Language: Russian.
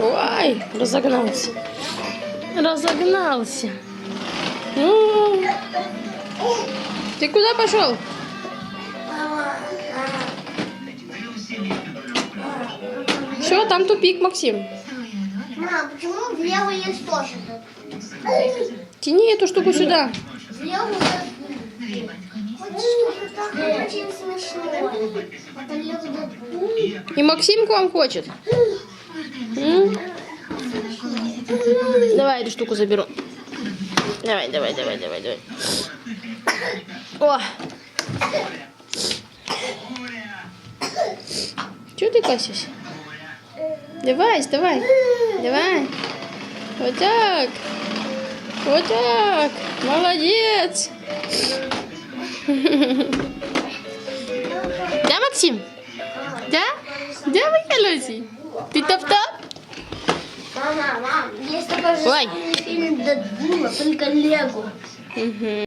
Ой, разогнался. Разогнался. Ты куда пошел? Все, там тупик, Максим. Мам, почему влево есть тоже? Тяни эту штуку сюда. Влево. И Максим к вам хочет. М? Давай эту штуку заберу. Давай, давай, давай, давай, давай. О! Чего ты косишь? Давай, вставай. Давай. Вот так. Вот так. Молодец. Да, Максим? Да? Да, Михалёсий? Ты топ-топ? Же Ой. фильм Дэдпула, только Лего. Угу.